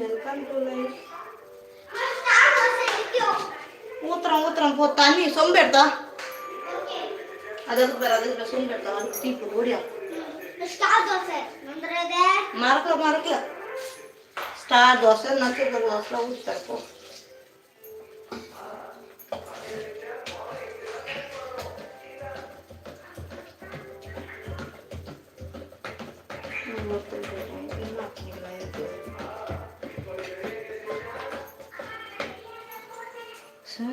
Welcome to life ஊத்துறோம் ஊத்துறோம் போ. தண்ணி சொம்பு எடுத்தா. அதுக்கு பேர் அதுக்கு பேர் சொம்பு எடுத்தா வந்து தீப்பு ஓடியா. மறக்கல மறக்கல. ஸ்டார் தோசை நட்சத்திர தோசை ஊற்றி ஹாய்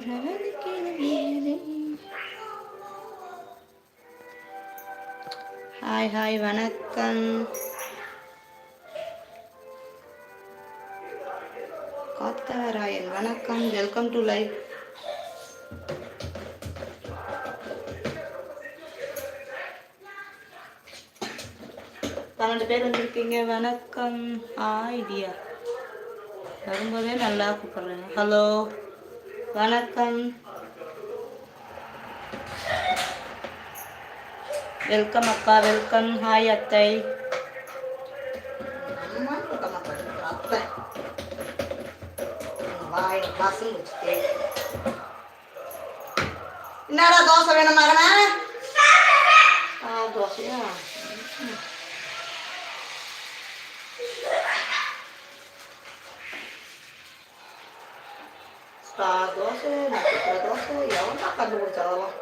ஹாய் வணக்கம். காத்தவராயன் வணக்கம். வெல்கம் டு லைஃப் பன்னெண்டு பேர் வந்திருக்கீங்க. வணக்கம். ஹாய் டியா வரும்போதே நல்லா கூப்பிடுறேன். ஹலோ வணக்கம். வெல்கம் அக்கா வெல்கம் ஹாய் அத்தை. என்னடா தோசை வேணும்? மகனா தோசையா ம். ஸ்டார் தோசை நட்சத்திர தோசை எவன்டா கண்டுபிடிச்சதெல்லாம்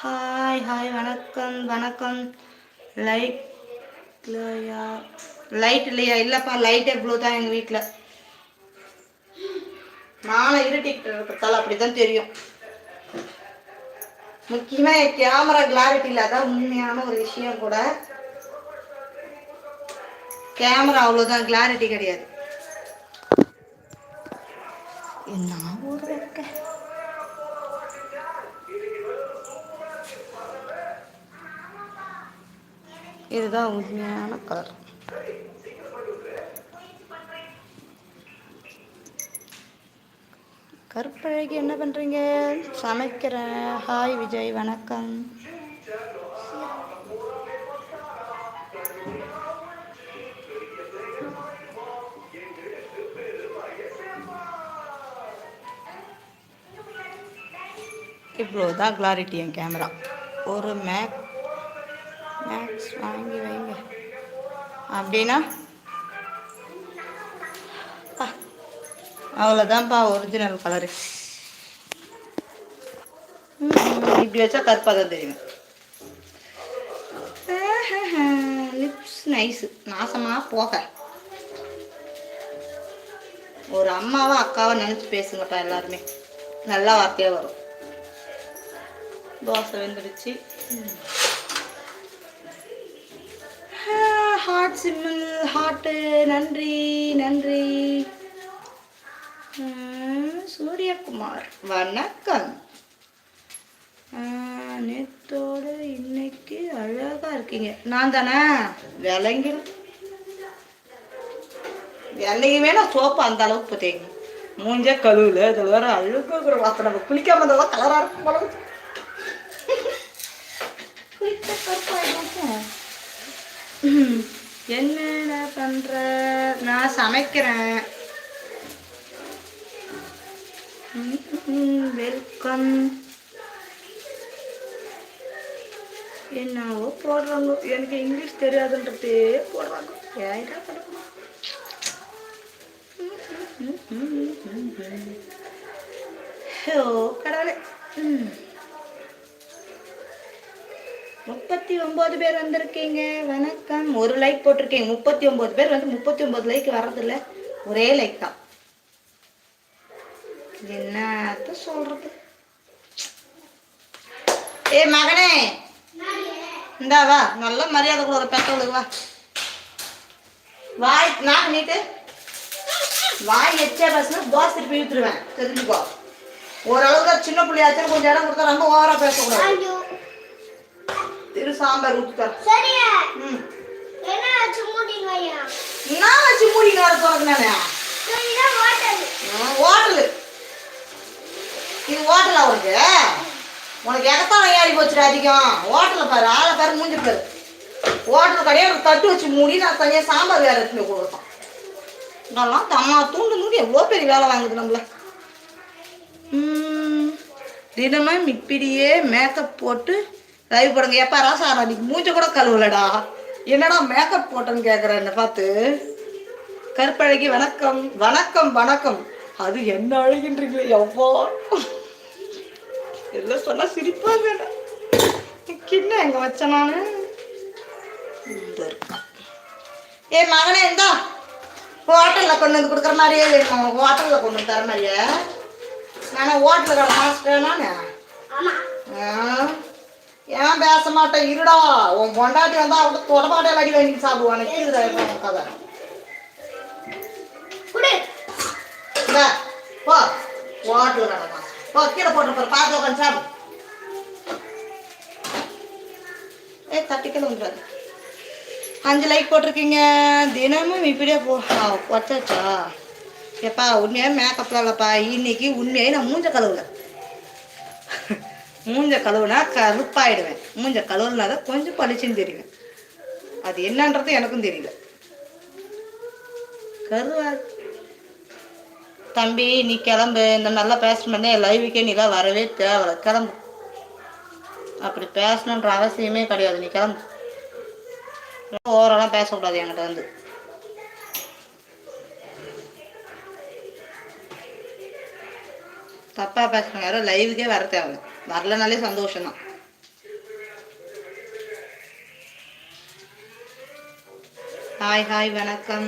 ஹாய் ஹாய் வணக்கம் வணக்கம். லைட் இல்லையா? லைட் இல்லையா? இல்லைப்பா லைட் எவ்வளோ தான் எங்கள் வீட்டில் நானும் இருட்டிக்கிட்டு இருக்கிறதால அப்படி தான் தெரியும். முக்கியமாக என் கேமரா கிளாரிட்டி இல்லாத உண்மையான ஒரு விஷயம் கூட கேமரா அவ்வளோதான் கிளாரிட்டி கிடையாது. என்ன ஊர் இதுதான் உண்மையான கலர் கருப்பழகி என்ன பண்ணுறீங்க சமைக்கிறேன் ஹாய் விஜய் வணக்கம். இவ்வளோ தான் கிளாரிட்டி என் கேமரா ஒரு மேக் மேக்ஸ் வாங்கி வைங்க. அப்படின்னா? அவ்வளோதான்ப்பா ஒரிஜினல் கலரு இப்படி வச்சா கருப்பாக தான் தெரியும். லிப்ஸ் நைஸு நாசமாக போக. ஒரு அம்மாவா அக்காவை நினச்சி பேசுங்கப்பா எல்லாருமே. நல்லா வார்த்தையாக வரும். தோசை வெந்துடுச்சு. ஹார்ட் சிம்மல் ஹார்ட்டு நன்றி நன்றி. சூரியகுமார் வணக்கம். நேத்தோடு இன்னைக்கு அழகா இருக்கீங்க. நான் தானே? விளங்கிடும் விலையுமே நான் சோப்பு அந்த அளவுக்கு பார்த்தீங்க மூஞ்ச கழுவுல இதில் வேறு அழுகுற வாசனை குளிக்காம இருந்தால் கலராக இருக்கும் போல இருக்கு. குளிச்சா கருப்பாயிடும். ம், என்னடா பண்ற? நான் சமைக்கிறேன். வெல்கம். என்னவோ போடுறாங்க. எனக்கு இங்கிலீஷ் தெரியாதுன்றதே போடுறாங்க. ஏன்டா பண்ணுங்க ஓ கடவுளே. ம். முப்பத்தி ஒன்பது பேர் வந்திருக்கீங்க. வணக்கம். ஒரு லைக் போட்டிருக்கீங்க. முப்பத்தி ஒன்பது பேர் வந்து முப்பத்தி ஒன்பது லைக் வர்றதில்ல. ஒரே லைக் தான். என்னத்த சொல்றது? ஏ மகனே. இந்தா வா. நல்ல மரியாதை கூட ஒரு பெற்றவளுக்கு வா. வாய் நான் நீட்டு. வாய் எச்சே பேசுனா தோசை திருப்பி ஊத்துருவேன் தெரிஞ்சுக்கோ. ஓரளவுக்கு சின்ன பிள்ளையாச்சும் கொஞ்சம் இடம் கொடுத்தா ரொம்ப ஓவரா பேசக்கூடாது. திரு சாம்பார் தரேன் சரியா? ம். என்ன ஆச்சு மூடிங்க ஐயா நான் வச்சு மூடிங்க வர நானே? சரிதான் ஹோட்டல் ஹோட்டலு இது ஹோட்டலா உனக்கு? உனக்கு எகத்தான் ஏறி போச்சுடா அதிகம்? ஹோட்டலில் பாரு ஆளை பாரு மூஞ்சி பாரு. ஹோட்டல் கடையை எனக்கு தட்டு வச்சு மூடி நான் தனியாக சாம்பார் வேலை எடுத்துன்னு கொடுத்தோம் இதெல்லாம் தம்மா தூண்டு தூண்டு எவ்வளோ பெரிய வேலை வாங்குது நம்மள. தினமும் இப்படியே மேக்கப் போட்டு லைவ் போடுங்க எப்பா ராசா அன்னைக்கு மூஞ்ச கூட கழுவலடா. என்னடா மேக்கப் போட்டேன்னு கேட்குறேன் என்னை பார்த்து? கருப்பழகி வணக்கம். வணக்கம் வணக்கம். அது என்ன அழகின்றீங்க எவ்வளோ எல்லாம் சொன்னா சிரிப்பாங்க. கிண்ண எங்க வச்ச நானு? ஏ மகனே இந்தா. ஹோட்டலில் கொண்டு வந்து கொடுக்குற மாதிரியே வேணும்? ஹோட்டலில் கொண்டு வந்து தர மாதிரியே? நான் ஹோட்டலில் கடை மாஸ்டர் நான். ஆமா. ஏன் பேச மாட்டேன்? இருடா. உன் பொண்டாட்டி வந்தா அவட்ட தொடப்பாட்டையில் அடி வாங்கி சாப்பிடுவான் கதை. போ. மாஸ்டர் போ கீழே போட்டு பார்த்து உட்காந்து சாப்பிடு. ஏ வந்துடாது அஞ்சு லைக் போட்டிருக்கீங்க. தினமும் இப்படியே போ. வச்சாச்சா ஏப்பா உண்மையாக மேக்கப்லாம் இல்லைப்பா இன்னைக்கு உண்மையாகி நான் மூஞ்ச கழுவுல. மூஞ்ச கழுவுனா கருப்பாயிடுவேன் மூஞ்ச கழுவுனா தான் கொஞ்சம் பளிச்சுன்னு தெரியும் அது என்னன்றது எனக்கும் தெரியல. கருவா தம்பி நீ கிளம்பு. இந்த நல்லா பேசணும்னா லைவுக்கே நீலாம் வரவே தேவை கிளம்பு. அப்படி பேசணுன்ற அவசியமே கிடையாது. நீ கிளம்பு. ஓரெல்லாம் பேசக்கூடாது என்கிட்ட வந்து. தப்பாக பேசுறவங்க யாரும் லைவுக்கே வர தேவை வரலனாலே சந்தோஷம் தான் ஹாய் ஹாய் வணக்கம்.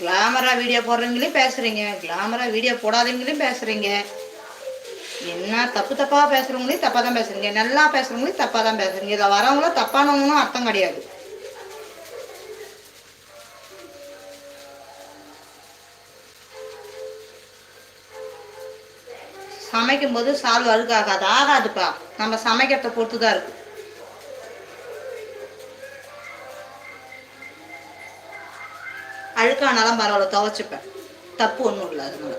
கிளாமரா வீடியோ போடுறவங்களையும் பேசுறீங்க. கிளாமரா வீடியோ போடாதீங்களே பேசுறீங்க. என்ன தப்பு தப்பா பேசுறவங்களையும் தப்பா தான் பேசுறீங்க. நல்லா பேசுறவங்களையும் தப்பா தான் பேசுறீங்க. இதில் வரவங்களும் தப்பானவங்களும் அர்த்தம் கிடையாது. சமைக்கும் போது சால்வ் அழுக்காகாது ஆகாதுப்பா. நம்ம சமைக்கிறத பொறுத்து தான் இருக்கு. அழுக்கானாலும் பரவாயில்ல துவைச்சுப்பேன். தப்பு ஒன்றும் இல்லை அதனால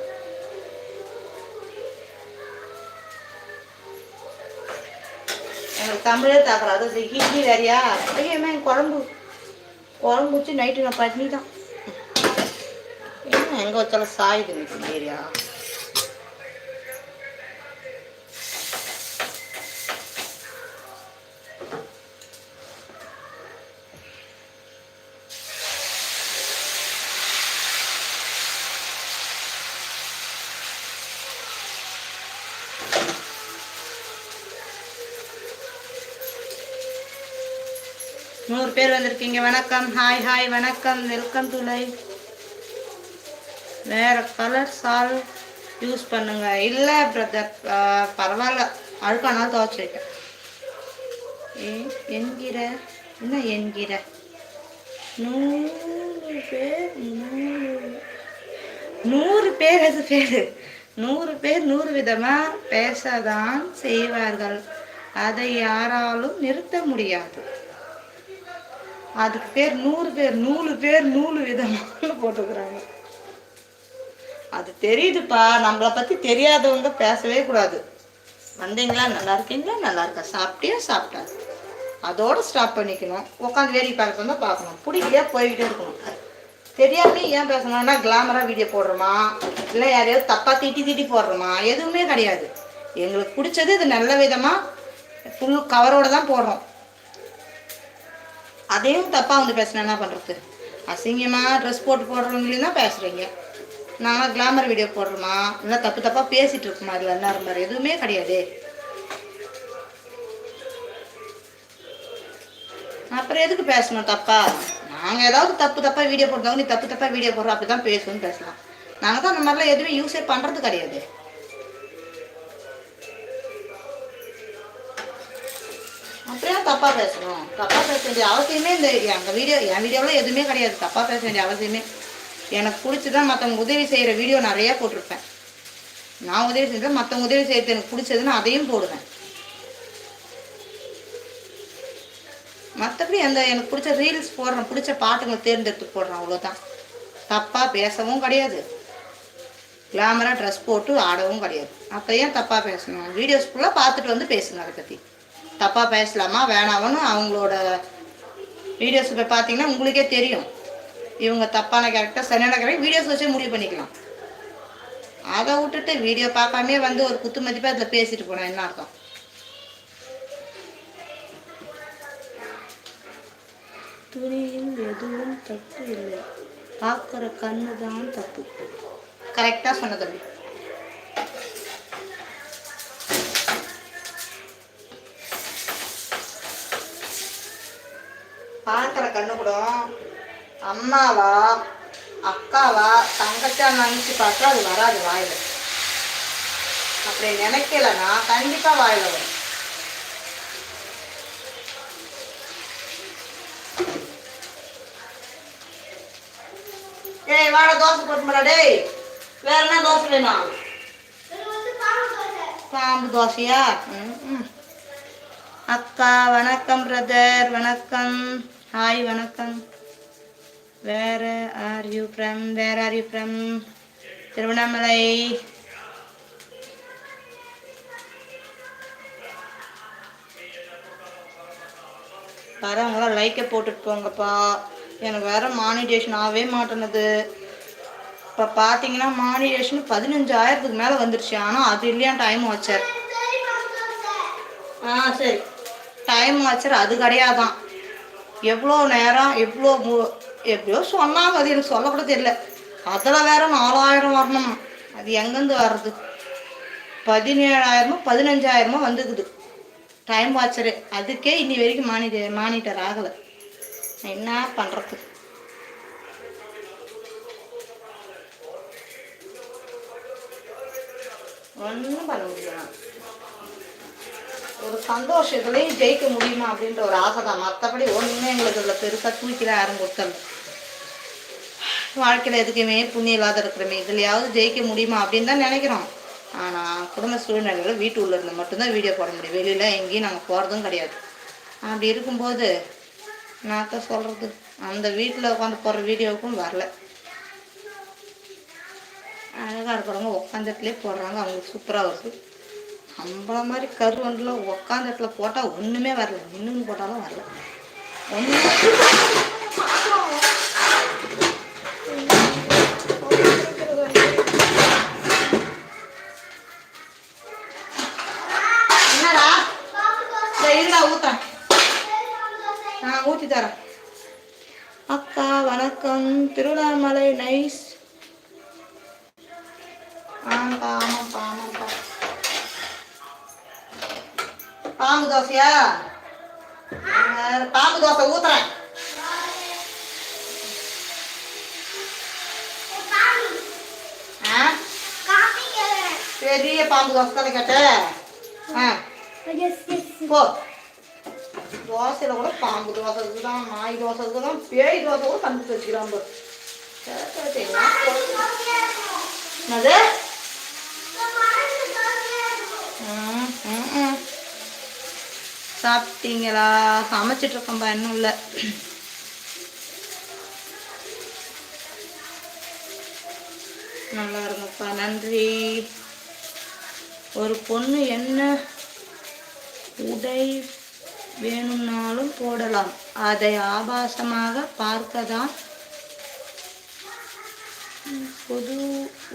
எங்களுக்கு தமிழே தாக்கல. அது ஹிந்தி வேறையா? ஐயோ என் குழம்பு. குழம்பு வச்சு நைட்டு நான் பண்ணி தான் என்ன எங்கே வச்சாலும் சாயுது ஏரியா நூறு பேர் வந்திருக்கீங்க. வணக்கம். ஹாய் ஹாய் வணக்கம். வெல்கம் டு லைவ் வேறு கலர் சால் யூஸ் பண்ணுங்க. இல்லை பிரதர் பரவாயில்ல. அழுக்கானாலும் துவைச்சிருக்கேன் ஏ என்கிற? என்ன என்கிற? நூறு பேர் நூறு. நூறு பேர் அது பேர்? நூறு பேர் நூறு விதமாக பேசதான் செய்வார்கள். அதை யாராலும் நிறுத்த முடியாது. அதுக்கு பேர் நூறு பேர் நூறு பேர் நூறு விதமாக போட்டுக்கிறாங்க. அது தெரியுதுப்பா. நம்மளை பற்றி தெரியாதவங்க பேசவே கூடாது. வந்தீங்களா? நல்லா இருக்கீங்களா? நல்லா இருக்கா? சாப்பிட்டியா? சாப்பிட்டா அதோட ஸ்டாப் பண்ணிக்கணும். உட்காந்து வேடிக்கை பார்க்கறது தான் பார்க்கணும். பிடிக்கலையா? போய்கிட்டே இருக்கணும். தெரியாமே ஏன் பேசணும்னா கிளாமராக வீடியோ போடுறோமா? இல்லை யாரையாவது தப்பாக திட்டி திட்டி போடுறோமா? எதுவுமே கிடையாது. எங்களுக்கு பிடிச்சது இது நல்ல விதமாக ஃபுல் கவரோடு தான் போடுறோம். அதையும் தப்பாக வந்து பேசினா என்ன பண்ணுறது அசிங்கமாக ட்ரெஸ் போட்டு போடுறவங்களையும் தான் பேசுகிறீங்க நாங்கள் கிளாமர் வீடியோ போடுறோமா இல்லை தப்பு தப்பாக பேசிகிட்டு இருக்கோமா அதில் என்ன மாதிரி எதுவுமே கிடையாது. அப்புறம் எதுக்கு பேசணும் தப்பா? நாங்கள் ஏதாவது தப்பு தப்பாக வீடியோ போடுறவங்க நீ தப்பு தப்பாக வீடியோ போடுறோம் அப்படி தான் பேசணும்னு பேசலாம். நாங்கள் தான் அந்த மாதிரிலாம் எதுவுமே யூஸே பண்ணுறது கிடையாது. அப்படியே தப்பாக பேசணும். தப்பாக பேச வேண்டிய அவசியமே இந்த எங்கள் வீடியோ என் வீடியோவில் எதுவுமே கிடையாது. தப்பாக பேச வேண்டிய அவசியமே. எனக்கு பிடிச்சி தான் மற்றவங்க உதவி செய்கிற வீடியோ நிறையா போட்டிருப்பேன். நான் உதவி செஞ்சேன் மற்றவங்க உதவி செய்கிறது எனக்கு பிடிச்சதுன்னு அதையும் போடுவேன். மற்றபடி அந்த எனக்கு பிடிச்ச ரீல்ஸ் போடுறேன். பிடிச்ச பாட்டுங்களை தேர்ந்தெடுத்து போடுறேன். அவ்வளோதான் தப்பாக பேசவும் கிடையாது. கிளாமராக ட்ரெஸ் போட்டு ஆடவும் கிடையாது. அப்போ ஏன் தப்பாக பேசணும்? வீடியோஸ் ஃபுல்லாக பார்த்துட்டு வந்து பேசுங்க அதை பற்றி தப்பாக பேசலாமா வேணாமான்னு அவங்களோட வீடியோஸ் போய் பார்த்தீங்கன்னா உங்களுக்கே தெரியும். இவங்க தப்பான கேரக்டர் சரியான கேரக்டர் வீடியோஸ் வச்சே முடிவு பண்ணிக்கலாம். அதை விட்டுட்டு வீடியோ பார்க்காமே வந்து ஒரு குத்து மதிப்பாக அதில் பேசிட்டு போனேன் என்ன அர்த்தம்? துணியில் எதுவும் தப்பு இல்லை. பார்க்குற கண்ணு தான் தப்பு கரெக்டாக சொன்ன தம்பி பார்க்குற கண்ணு கூட அம்மாவா அக்காவா தங்கச்சா நினச்சி பார்த்தா அது வராது வாயில். அப்படி நினைக்கலன்னா கண்டிப்பாக வாயில் வரும். ஏய் வாடா தோசை போட்டுமாடா டேய். வேற என்ன தோசை வேணும்? பாம்பு தோசையா? ம். அக்கா வணக்கம் பிரதர் வணக்கம். ஹாய் வணக்கம். வேற are you from where are you from Tiruvannamalai. வரவங்களாம் லைக்கை போட்டுட்டு போங்கப்பா. எனக்கு வேற மானிடேஷன் ஆகவே மாட்டேனது இப்போ பார்த்தீங்கன்னா மானிடேஷன் பதினஞ்சாயிரத்துக்கு மேலே வந்துருச்சு. ஆனால் அது இல்லையா டைம் வச்சார் ஆ சரி. டைம் வச்சார் அது கிடையாதான். எவ்வளோ நேரம் எவ்வளோ மு- எப்படியோ சொன்னாங்க அது எனக்கு சொல்லக்கூட தெரியல. அதில் வேற நாலாயிரம் வரணும். அது எங்கேருந்து வர்றது? பதினேழாயிரமோ பதினஞ்சாயிரமோ வந்துக்குது. டைம் வாட்சரு அதுக்கே இன்னி வரைக்கும் மானிட்டர் மானிட்டர் ஆகலை. என்ன பண்ணுறது ஒன்றும் பண்ண முடியல. ஒரு சந்தோஷத்துலேயும் ஜெயிக்க முடியுமா அப்படின்ற ஒரு ஆசை தான். மற்றபடி ஒன்றுமே எங்களுக்கு இதில் பெருசாக தூக்கில யாரும் கொடுத்தல வாழ்க்கையில் எதுக்குமே புண்ணியம் இல்லாத இருக்கிறமே. இதுலையாவது ஜெயிக்க முடியுமா அப்படின்னு தான் நினைக்கிறோம். ஆனால் குடும்ப சூழ்நிலையில் வீட்டு உள்ள இருந்து மட்டும்தான் வீடியோ போட முடியும். வெளியில் எங்கேயும் நாங்கள் போகிறதும் கிடையாது. அப்படி இருக்கும்போது நான் தான் சொல்கிறது அந்த வீட்டில் உட்காந்து போடுற வீடியோவுக்கும் வரல. அழகாக இருக்கிறவங்க உட்காந்துட்டுலேயே போடுறாங்க. அவங்களுக்கு சூப்பராக வருது நம்மள மாதிரி கருவண்டில் உக்காந்த இடத்துல போட்டால் ஒன்றுமே வரல. இன்னும் போட்டாலும் வரல. ஒன்று என்னடா பாம்பு தோசை நான் ஊற்றி தரேன். அக்கா வணக்கம். திருவண்ணாமலை நைஸ் ஆமாப்பா ஆமாப்பா ஆமாப்பா. பாம்பு தோசையா? பாம்பு தோசை ஊத்துறேன். ஆ? பெரிய பாம்பு தோசை தானே கேட்ட ஆ. போ. தோசையில் கூட பாம்பு தோசை இருக்குதான் நாய் தோசை இருக்குதான் பேய் தோசை கூட கண்டு வச்சுக்கிறான் என்னது ம், ம், ம். சாப்பிட்டீங்களா? சமைச்சிட்டு இருக்கேன்பா இன்னும் இல்லை. நல்லா இருங்கப்பா நன்றி. ஒரு பொண்ணு என்ன உடை வேணும்னாலும் போடலாம். அதை ஆபாசமாக பார்க்க தான் பொது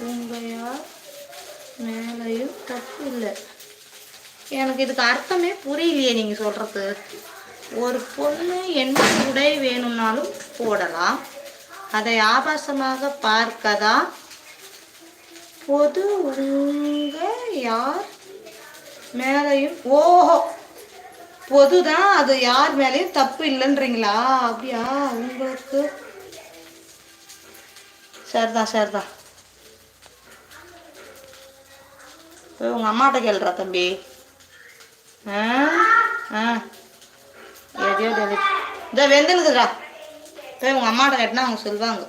உங்கையா மேலையும் தப்பு இல்லை. எனக்கு இதுக்கு அர்த்தமே புரியலையே நீங்கள் சொல்கிறது ஒரு பொண்ணு என்ன உடை வேணும்னாலும் போடலாம். அதை ஆபாசமாக பார்க்கதா? பொது உங்க யார் மேலையும் ஓஹோ! பொதுதான் அது யார் மேலேயும் தப்பு இல்லைன்றீங்களா? அப்படியா? உங்களுக்கு சரிதான் சரிதான் உங்கள் அம்மாட்ட கேள்றா தம்பி. எதையோ டெலிட் இதோ வெந்துனுக்குதுடா போய் உங்கள் அம்மாட்ட கேட்டினா அவங்க சொல்லுவாங்க.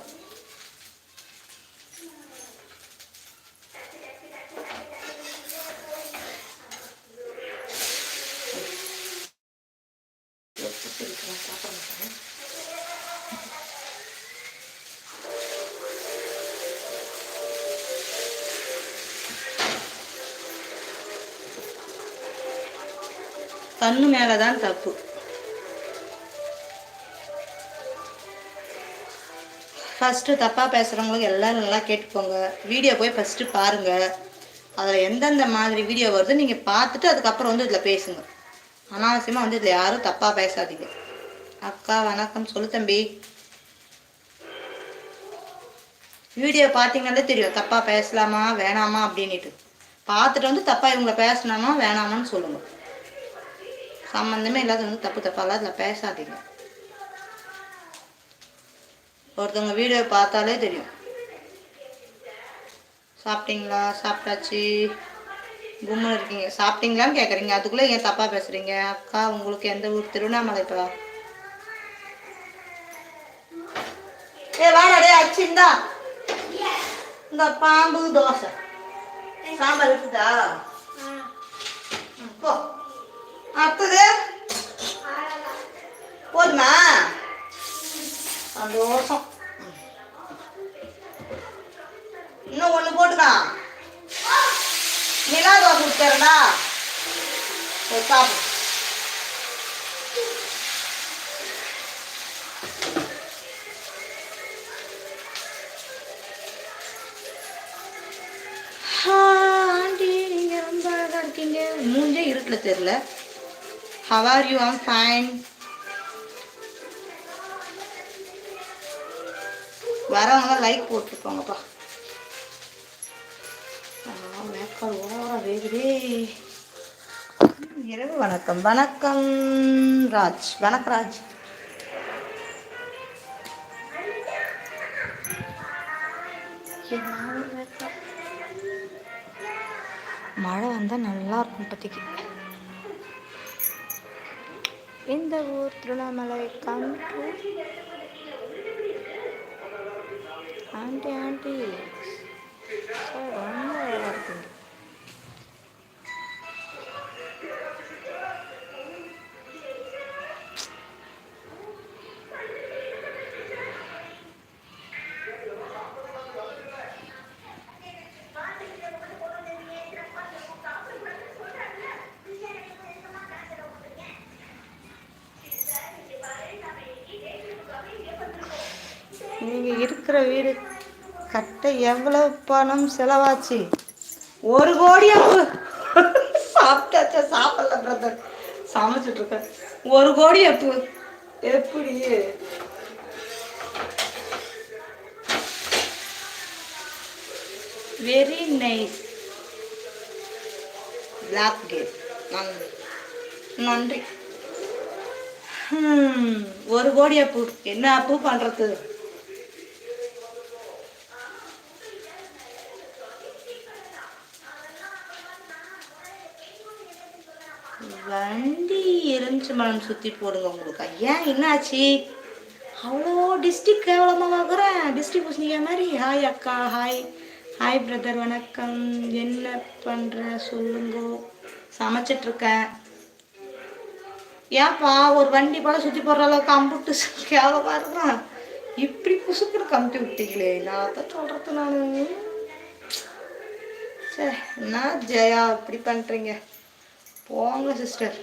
கண்ணு மேலே தான் தப்பு. ஃபஸ்ட்டு தப்பாக பேசுகிறவங்களுக்கு எல்லோரும் நல்லா கேட்டுக்கோங்க. வீடியோ போய் ஃபஸ்ட்டு பாருங்கள் அதில் எந்தெந்த மாதிரி வீடியோ வருது நீங்கள் பார்த்துட்டு அதுக்கப்புறம் வந்து இதில் பேசுங்க. அனாவசியமாக வந்து இதில் யாரும் தப்பாக பேசாதீங்க. அக்கா வணக்கம். சொல்லு தம்பி. வீடியோ பார்த்தீங்கன்னாலே தெரியும். தப்பாக பேசலாமா வேணாமா அப்படின்ட்டு பார்த்துட்டு வந்து தப்பாக இவங்களை பேசணுமா வேணாமான்னு சொல்லுங்கள் சம்மந்தமே இல்லாத வந்து தப்பு தப்பாலாம் அதில் பேசாதீங்க ஒருத்தவங்க வீடியோ பார்த்தாலே தெரியும் சாப்பிட்டீங்களா சாப்பிட்டாச்சு கும்முன்னு இருக்கீங்க சாப்பிட்டீங்களான்னு கேட்குறீங்க அதுக்குள்ளே ஏன் தப்பாக பேசுகிறீங்க அக்கா உங்களுக்கு எந்த ஊர் திருவண்ணாமலைப்பா ஏ வாடா டே அச்சு இந்தா இந்த பாம்பு தோசை சாம்பார் இருக்குதா ம், போ அடுத்தது? போதுமா? சந்தோஷம். இன்னும் ஒன்று போட்டுக்கலாம் நிலா தோசை கொடுத்துறடா சாப்பிடு ரொம்ப இருக்கீங்க. மூஞ்சே இருட்டில் தெரியல. How are you am fine வரவங்க லைக் போட்டுருக்கோங்கப்பா மேக்கால் ஓவரா வேகுதே. இரவு வணக்கம். வணக்கம் ராஜ். வணக்கம் ராஜ். மழை வந்தால் நல்லா இருக்கும் இப்போதைக்கு. இந்த ஊர் Tiruvannamalai come aunty aunty. Sir. நீங்கள் இருக்கிற வீடு கட்ட எவ்வளோ பணம் செலவாச்சு? ஒரு கோடி அப்பு சாப்பிட்டாச்சா? சாப்பிடல பிரதர் சமைச்சிட்டு ஒரு கோடி அப்பு எப்படி? Very nice. பிளாக் கேட் நன்றி. நன்றி. ஒரு கோடி அப்பு என்ன அப்பு பண்ணுறது வண்டி எலுமிச்சை மரம் சுற்றி போடுங்க உங்களுக்கு. ஏன் என்னாச்சு? அவ்வளோ டிஸ்ட்ரிக் கேவலமாக பார்க்குறேன் டிஸ்ட்ரிக் பூசணிக்காய் மாதிரி. ஹாய் அக்கா ஹாய் ஹாய் பிரதர் வணக்கம். என்ன பண்ணுற சொல்லுங்க. சமைச்சிட்ருக்கேன் ஏன்ப்பா ஒரு வண்டி போல சுற்றி போடுற அளவுக்கு அம்புட்டு கேவலமாக இருக்கிறான். இப்படி புசுக்குன்னு கமுத்தி விட்டீங்களே. நான் தான் சொல்கிறது நான். சே என்ன ஜெயா இப்படி பண்ணுறீங்க போங்க சிஸ்டர்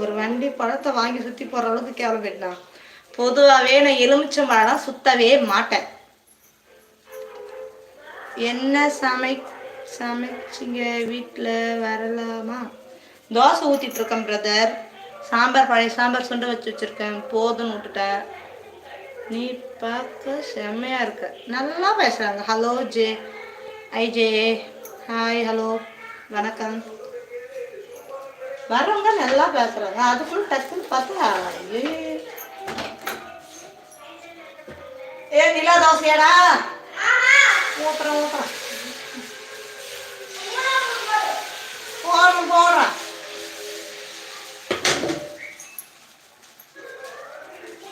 ஒரு வண்டி பழத்தை வாங்கி சுற்றி போகிற அளவுக்கு கேவலம் போயிட்டான் பொதுவாகவே நான் எலுமிச்சம் பழம் சுத்தவே மாட்டேன். என்ன சமை சமைச்சிங்க வீட்டில் வரலாமா? தோசை ஊற்றிட்டு இருக்கேன் பிரதர் சாம்பார் பழைய சாம்பார் சுண்டை வச்சு வச்சுருக்கேன். போதும்னு விட்டுட்டேன். நீ பார்க்க செம்மையா இருக்க. நல்லா பேசுகிறாங்க hello J I J hi hello வணக்கம். வரவங்க நல்லா பேசுறாங்க. அதுக்குள்ள டக்குன்னு பார்த்தா ஐயே. ஏ நிலா தோசையாடா? ஊத்துறேன் ஊத்துறேன். நான் போறேன்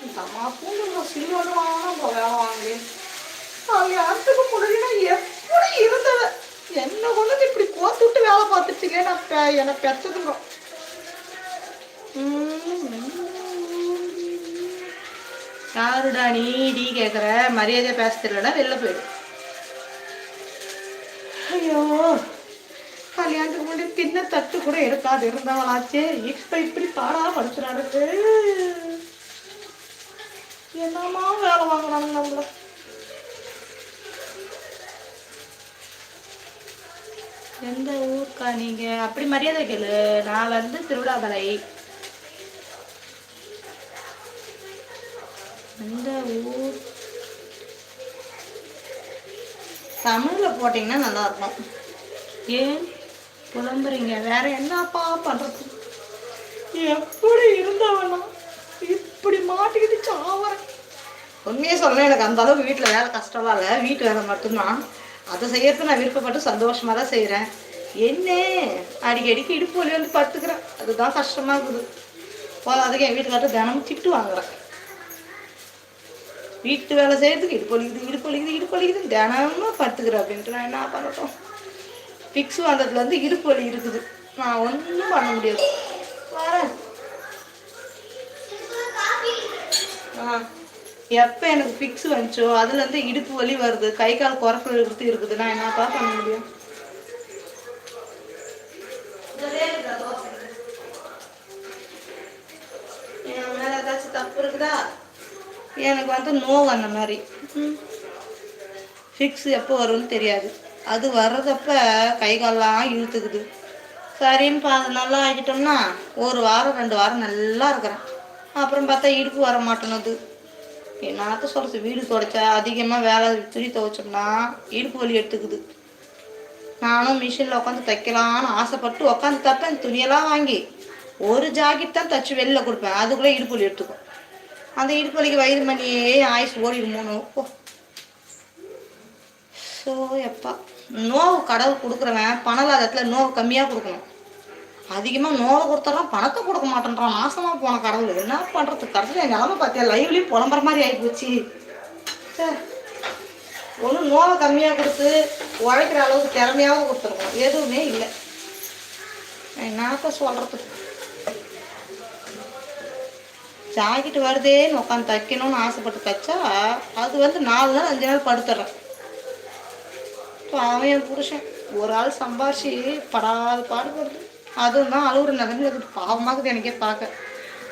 இந்த அம்மா பூண்டு சில்வர் வாங்கினா இப்போ வேலை வாங்கி. கல்யாணத்துக்கு முடியல எப்படி இருந்தவ? என்ன கொண்டு இப்படி கோத்து விட்டு வேலை பார்த்துட்டீங்க நான் பெ- என்னை பெற்றதுங்க யாருடா நீ டீ கேட்குற மரியாதை பேச தெரியலடா வெளில போயிடு. ஐயோ கல்யாணத்துக்கு முன்னாடி தின்ன தட்டு கூட எடுக்காது இருந்தவளாச்சே. இப்போ இப்படி பாடா படுத்துறானுக்கு என்னமா வேலை வாங்குறாங்க நம்மள? எந்த ஊருக்கா நீங்க? அப்படி மரியாதை கேளு. நான் வந்து திருவிழாமலை எந்த ஊர் தமிழ்ல போட்டீங்கன்னா நல்லா இருக்கும் ஏன்? புலம்புறீங்க. வேற என்னப்பா பண்றது? எப்படி இருந்தவனா? இப்படி மாட்டிக்கிட்டு சாவறேன் உண்மையே சொல்ல எனக்கு அந்த அளவுக்கு வீட்டில் வேலை கஷ்டமா இல்லை. வீட்டு வேலை மட்டும்தான். அதை செய்யறதுக்கு நான் விருப்பப்பட்டு சந்தோஷமா தான் செய்கிறேன் என்ன? அடிக்கடிக்கு இடுப்பு வலி வந்து படுத்துக்கிறேன். அதுதான் கஷ்டமா இருக்குது. போதாதுக்கு என் வீட்டுக்காரர் தினமும் திட்டு வாங்குறேன். வீட்டு வேலை செய்கிறதுக்கு இடுப்பு வலிக்குது இடுப்பு வலிக்குது இடுப்பு வலிக்குது. தினமும் படுத்துக்கிறேன் அப்படின்ட்டு நான் என்ன பண்ணட்டும். ஃபிக்ஸ் வந்ததுலேருந்து இடுப்பு வலி இருக்குது. நான் ஒன்றும் பண்ண முடியாது. வரேன். ஆ. எப்போ எனக்கு ஃபிக்ஸ் வந்துச்சோ அதுலேருந்து இடுப்பு வலி வருது. கை கால் குறக்கல் இருக்குது இருக்குது. நான் என்னப்பா பண்ண முடியும்? என் மேலே ஏதாச்சும் தப்பு இருக்குதா? எனக்கு வந்து நோவு அந்த மாதிரி. ஃபிக்ஸ் எப்போ வரும்னு தெரியாது. அது வர்றதப்ப கை காலெலாம் இழுத்துக்குது. சரின்னு பார்த்து நல்லா ஆகிட்டோம்னா ஒரு வாரம் ரெண்டு வாரம் நல்லா இருக்கிறேன். அப்புறம் பார்த்தா இடுப்பு வர மாட்டேனுது என்னத்த சொல்கிறது வீடு துடைச்சா அதிகமாக வேலை துணி துவைச்சோம்னா இடுப்பு வலி எடுத்துக்குது. நானும் மிஷினில் உட்காந்து தைக்கலான்னு ஆசைப்பட்டு உட்காந்து தைப்பேன் துணியெல்லாம் வாங்கி ஒரு ஜாக்கெட் தான் தைச்சி வெளில கொடுப்பேன். அதுக்குள்ளே இடுப்பு வலி எடுத்துக்கும். அந்த இடுப்பு வலிக்கு வயிறு மணியே ஆயுஸ் ஓடிடுமோனோ ஓ ஸோ எப்பா. நோவு கடவுள் கொடுக்குறவன் பணம் இல்லாத இடத்துல நோவு கம்மியாக கொடுக்கணும். அதிகமாக நோவை கொடுத்தாலும் பணத்தை கொடுக்க மாட்டேன்றான். நாசமாக போன கடவுள். என்ன பண்ணுறது கடைசியில் என் நிலமை பார்த்தியா லைவ்லேயும் புலம்புற மாதிரி ஆகி போச்சு. ஒன்றும் நோவை கம்மியாக கொடுத்து உழைக்கிற அளவுக்கு திறமையாகவும் கொடுத்துருக்கோம் எதுவுமே இல்லை. என்னத்த சொல்கிறது ஜாக்கெட் வருதேன்னு உட்காந்து தைக்கணும்னு ஆசைப்பட்டு தைச்சா அது வந்து நாலு நாள் அஞ்சு நாள் படுத்துடுறேன் இப்போ அவன் என் புருஷன் ஒரு ஆள் சம்பாரிச்சு படாது பாடுபடுது அதுவும் தான் அழுகுற நிலைமையில இருக்குது. பாவமாகுது எனக்கே பார்க்க.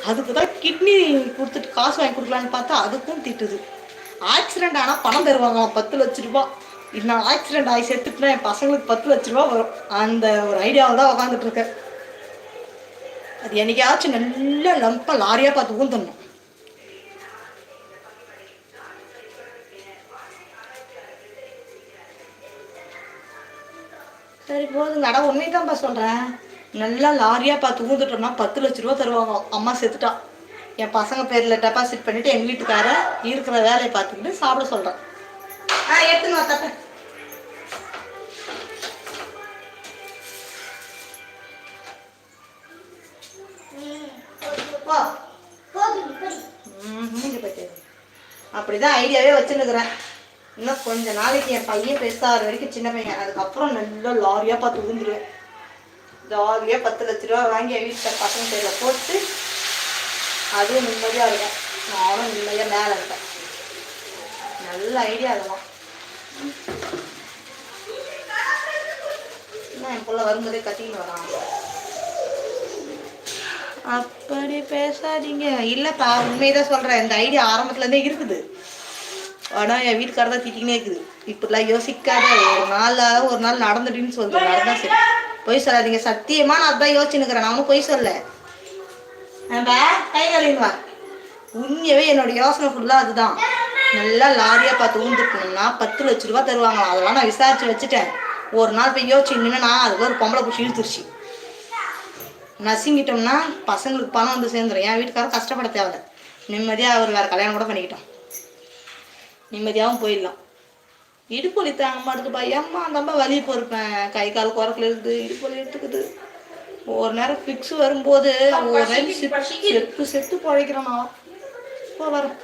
அதுக்கு தான் கிட்னி கொடுத்துட்டு காசு வாங்கி கொடுக்கலான்னு பார்த்தா அதுக்கும் திட்டுது. ஆக்சிடென்ட் ஆனால் பணம் தருவாங்க. பத்து லட்ச ரூபா. இன்னும் ஆக்சிடென்ட் ஆகி செத்துட்டுனா என் பசங்களுக்கு பத்து லட்ச ரூபா வரும். அந்த ஒரு ஐடியாவில் தான் உக்காந்துட்டு இருக்கேன். அது என்னைக்காச்சும் நல்ல லம்பா லாரியாக பார்த்து ஊந்தணும் சரி போதுங்க அட உண்மையை தான்ப்பா சொல்கிறேன் நல்லா லாரியாக பார்த்து ஊந்துட்டோம்னா பத்து லட்ச ரூபா தருவாங்க. அம்மா செத்துட்டா. என் பசங்க பேரில் டெபாசிட் பண்ணிவிட்டு எங்கள் வீட்டுக்கார இருக்கிற வேலையை பார்த்துக்கிட்டு சாப்பிட சொல்கிறேன் ஆ எடுத்துன்னு வா அப்படிதான் ஐடியாவே வச்சுருக்கிறேன் இன்னும் கொஞ்ச நாளைக்கு என் பையன் பெருசாகிற வரைக்கும் சின்ன பையன். அதுக்கப்புறம் நல்லா லாரியாக பார்த்து விழுந்துருவேன் லாரியாக பத்து லட்ச ரூபா வாங்கி என் வீட்டில் பசங்க பேரில் போட்டு அதுவும் நிம்மதியாக இருக்கும். நானும் நிம்மதியாக மேலே இருப்பேன். நல்ல ஐடியா அதெல்லாம். என்ன என் பிள்ளை வரும்போதே கத்திக்கிட்டு வரான். அப்படி பேசாதீங்க. இல்லைப்பா உண்மையதான் சொல்கிறேன் இந்த ஐடியா ஆரம்பத்துலேருந்தே இருக்குது. ஆனால் என் வீட்டுக்காரர் தான் திட்டிக்கினே இருக்குது. இப்படிலாம் யோசிக்காத. ஒரு நாளாக ஒரு நாள் நடந்துட்டுன்னு சொல்லுது நடந்தா சரி. பொய் சொல்லாதீங்க. சத்தியமாக நான் அதான் யோசிச்சுன்னுக்கிறேன். நான் ஒன்றும் பொய் சொல்ல ஆமா கை கழுவின்னு உண்மையவே என்னோட யோசனை ஃபுல்லாக அதுதான். நல்லா லாரியாக பார்த்து ஊந்துக்கணும்னா பத்து லட்ச ரூபா தருவாங்களாம். அதெல்லாம் நான் விசாரிச்சு வச்சுட்டேன். ஒரு நாள் போய் யோசிச்சு நின்னா அதுக்கு ஒரு பொம்பளை பிடிச்சி இழுத்துருச்சு. நசுங்கிட்டோம்னா பசங்களுக்கு பணம் வந்து சேர்ந்துடும் என் வீட்டுக்காரர் கஷ்டப்பட தேவை நிம்மதியாக அவர் வேறு கல்யாணம் கூட பண்ணிக்கிட்டோம். நிம்மதியாகவும் போயிடலாம். இடுப்பு வலி தாங்க மாட்டுதுப்பா ஏம்மா அந்த அம்மா வலி பொறுப்பேன் கை கால் குறக்கல இருக்குது இடுப்பு வலி எடுத்துக்குது. ஒரு நேரம் ஃபிக்ஸ் வரும்போது ஒரு நேரம் செத்து. செத்து அவன் இப்போ வரும்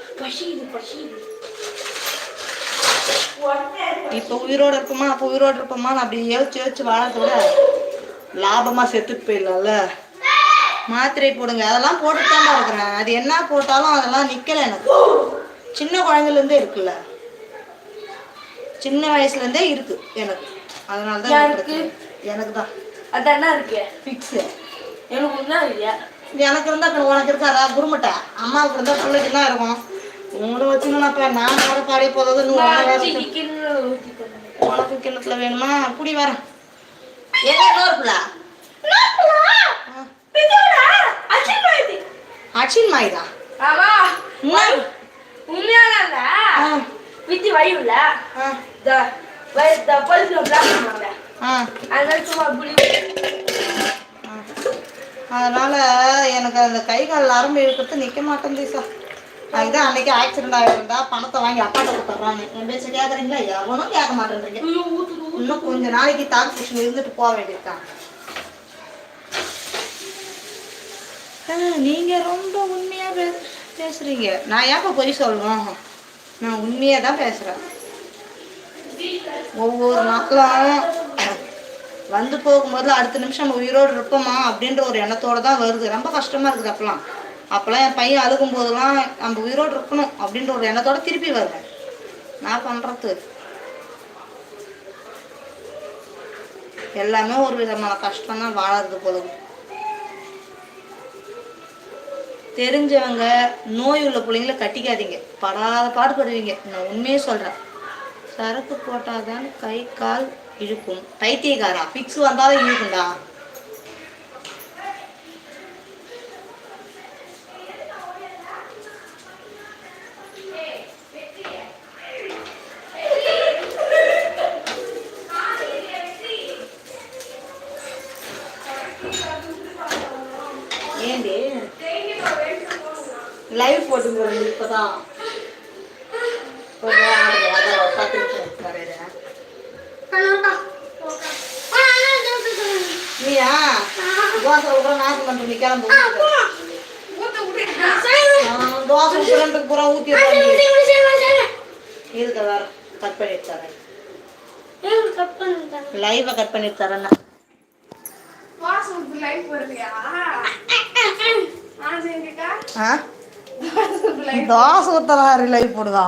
இப்போ உயிரோட இருப்போமா அப்போ உயிரோட இருப்போமா? அப்படி யோசிச்சு யோசிச்சு வாழறத விட லாபமாக செத்துட்டு போயிடலாம்ல. மாத்திரை போடுங்க. அதெல்லாம் போட்டுட்டு தான் இருக்கிறேன். அது என்ன போட்டாலும் அதெல்லாம் நிற்கல எனக்கு. சின்ன குழந்தைலேருந்தே இருக்குல்ல? சின்ன வயசுலேருந்தே இருக்கு எனக்கு. அதனால தான் எனக்கு தான் அதான் இருக்கு. ஃபிக்ஸு எனக்கு ஒன்றும் இல்லையா எனக்கு இருந்தா அப்புறம் உனக்கு இருக்காதா? குருமட்டை. அம்மாவுக்கு இருந்தா பிள்ளைக்கு தான் இருக்கும். உங்களை வச்சுக்கணும்ப்பா நான் வேற பாடி போதாவது உனக்கு கிணத்துல வேணுமா? குடி வரேன் அச்சின் மாயிதா. ஆமா. உண்மையான ஆ. வித்தி வய- இந்த பல்ஸ்ல பிளாக் பண்ணுவாங்க ஆ. அதனால சும்மா புளி ஆ. அதனால எனக்கு அந்த கை கால் நரம்பு இழுக்கிறது நிற்க மாட்டேங்குது சார் அதுதான் அன்னைக்கு ஆக்சிடென்ட் ஆகிருந்தா பணத்தை வாங்கி அப்பாட்ட கொடுத்துட்றாங்க. என் பேச்ச கேட்குறீங்களா எவனும் கேட்க மாட்டேன்றீங்க இன்னும் கொஞ்ச நாளைக்கு தாக்கு புஷன் இருந்துட்டு போக வேண்டியதுதான். ஆ, நீங்க ரொம்ப உண்மையா பே பேசுறீங்க? நான் ஏப்பா பொய் சொல்லணும் நான் உண்மையா தான் பேசுறேன். ஒவ்வொரு நாளும் வந்து போகும்போது அடுத்த நிமிஷம் நம்ம உயிரோடு இருப்போமா அப்படின்ற ஒரு எண்ணத்தோட தான் வருது. ரொம்ப கஷ்டமா இருக்குது அப்பெல்லாம். அப்பெல்லாம் என் பையன் அழுகும் போதெல்லாம் நம்ம உயிரோடு இருக்கணும் அப்படின்ற ஒரு எண்ணத்தோட திருப்பி வருவேன். நான் பண்றது? எல்லாமே ஒரு விதமான கஷ்டம் தான் வாழறது போதும் தெரிஞ்சவங்க நோய் உள்ள பிள்ளைங்கள கட்டிக்காதீங்க. படாத பாடுபடுவீங்க. நான் உண்மையே சொல்கிறேன் சரக்கு போட்டால் தான் கை கால் இழுக்கும். பைத்தியக்காரா? ஃபிக்ஸ் வந்தாலும் இழுக்கும்டா ஏண்டி லைவ் போட்டுங்க இப்போதான் ஒரு ஆறு, அதான் பத்து நிமிஷம் வரையிறேன் நீயா தோசை விடுற நாக்கு மட்டும் நீ கிளம்பு ஆ, தோசை விடுறதுக்கு பூரா ஊற்றி இதுக்கு வேற கட் பண்ணிட்டு தரேன். லைவை கட் பண்ணிட்டு தரேன்னா. ஆ? தோசை ஊத்தலாம் லைவ் போடுதா?